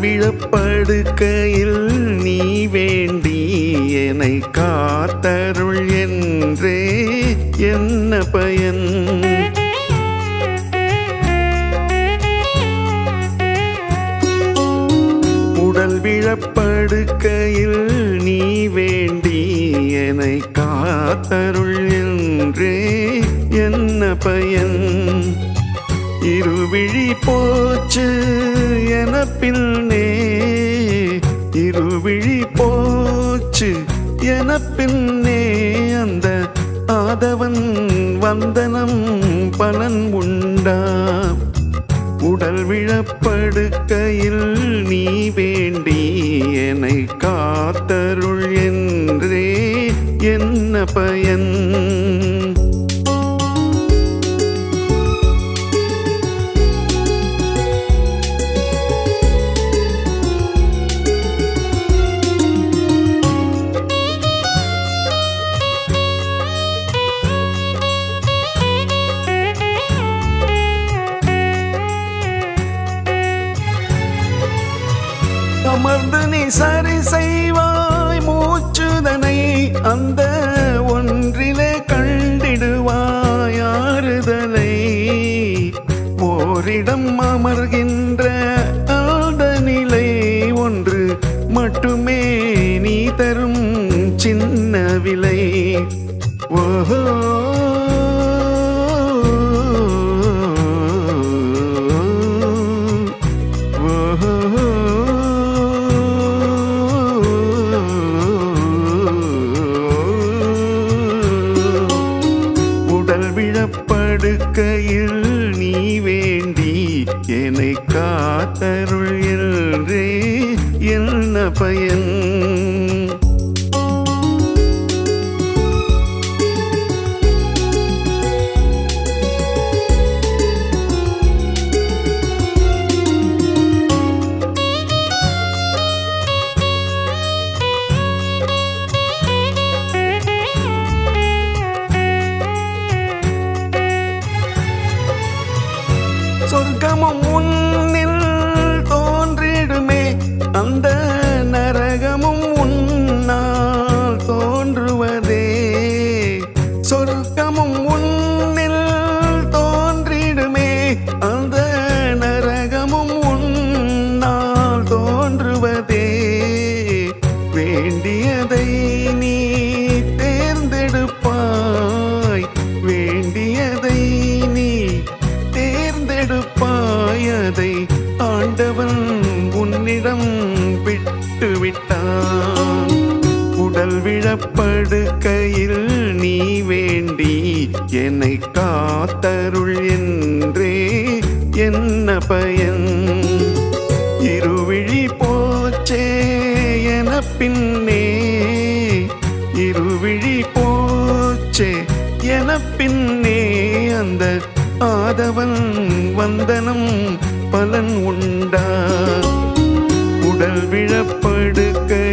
விழப்படுக்கையில் நீ வேண்டி என்னை காத்தருள் என்றே என்ன பயன்? உடல் விழப்படுக்கையில் நீ வேண்டி என்னை காத்தருள் என்றே என்ன பயன்? இருவிழி போச்சு என பின்னே. இருவிழி போச்சு என பின்னே. அந்த ஆதவன் வந்தனம் பலன் உண்டா. உடல் விழப்படுக்கையில் நீ வேண்டி என்னை காத்தருள் என்றே. என்ன பயன்? அமர்ந்து நீ சரி செய்வாய். மூச்சுதனை அந்த ஒன்றிலே கண்டிடுவாய். ஆறுதலை ஓரிடம் அமர்கின்ற ஆடநிலை ஒன்று மட்டுமே நீ தரும் சின்ன விலை. ஓஹோ. உடல் நீ வேண்டி என்னை காத்தருள் என்றே என்ன பயன்? சொர்க்கமும் உன்னில் தோன்றிடுமே. அந்த என்னிடம் விட்டு விட்டான் உடல் விழப்படுக்கையில் நீ வேண்டி என்னை காத்தருள் என்றே என்ன பயன்? இருவிழி போச்சே என பின்னே இருவிழி போச்சே என பின்னே அந்த ஆதவன் வந்தனம் பலன் உண்டா? உடல் விழப்படுக்கை.